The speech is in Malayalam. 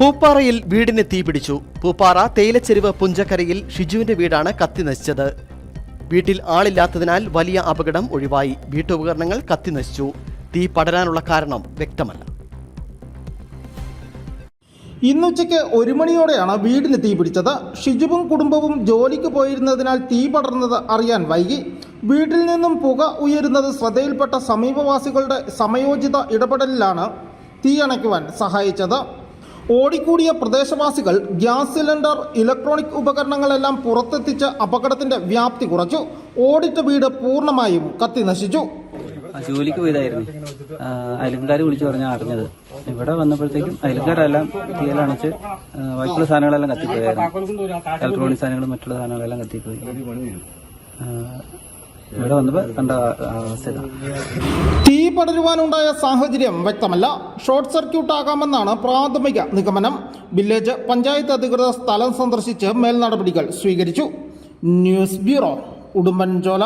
പൂപ്പാറയിൽ വീടിന് തീപിടിച്ചു പൂപ്പാറ തേയിലച്ചെരുവ് പുഞ്ചക്കരയിൽ ഷിജുവിന്റെ വീടാണ് കത്തിനശിച്ചത് വീട്ടിൽ ആളില്ലാത്തതിനാൽ വലിയ അപകടം ഒഴിവായി. വീട്ടുപകരണങ്ങൾ കത്തിനശിച്ചു തീ പടരാനുള്ള കാരണം വ്യക്തമല്ല. ഇന്നുച്ചയ്ക്ക് ഒരു മണിയോടെയാണ് വീടിന് തീപിടിച്ചത് ഷിജുവും കുടുംബവും ജോലിക്ക് പോയിരുന്നതിനാൽ തീ പടർന്നത് അറിയാൻ വൈകി. വീട്ടിൽ നിന്നും പുക ഉയരുന്നത് ശ്രദ്ധയിൽപ്പെട്ട സമീപവാസികളുടെ സമയോചിത ഇടപെടലിലാണ് തീ അണയ്ക്കുവാൻ സഹായിച്ചത്. ഓടിക്കൂടിയ പ്രദേശവാസികൾ ഗ്യാസ് സിലിണ്ടർ ഇലക്ട്രോണിക് ഉപകരണങ്ങളെല്ലാം പുറത്തെത്തിച്ച് അപകടത്തിന്റെ വ്യാപ്തി കുറച്ചു. ഓടിട്ട വീട് പൂർണമായും കത്തി നശിച്ചു. ജോലിക്ക് പോയതായിരുന്നു. അയൽക്കാർ വിളിച്ചു പറഞ്ഞാൽ അറിഞ്ഞത് ഇവിടെ വന്നപ്പോഴത്തേക്കും അയൽക്കാരെല്ലാം തീയലണച്ച് ആ, സാധനങ്ങളെല്ലാം കത്തിപ്പോയായിരുന്നു ഇലക്ട്രോണിക് സാധനങ്ങളും മറ്റുള്ള സാധനങ്ങളെല്ലാം കത്തിപ്പോയി. ഇവിടെ വന്നപ്പോൾ കണ്ട അവസ്ഥ. തീ പടരുവാനുണ്ടായ സാഹചര്യം വ്യക്തമല്ല. ഷോർട്ട് സർക്യൂട്ട് ആകാമെന്നാണ് പ്രാഥമിക നിഗമനം. വില്ലേജ് പഞ്ചായത്ത് അധികൃതർ സ്ഥലം സന്ദർശിച്ച് മേൽനടപടികൾ സ്വീകരിച്ചു. News bureau Udumbanchola.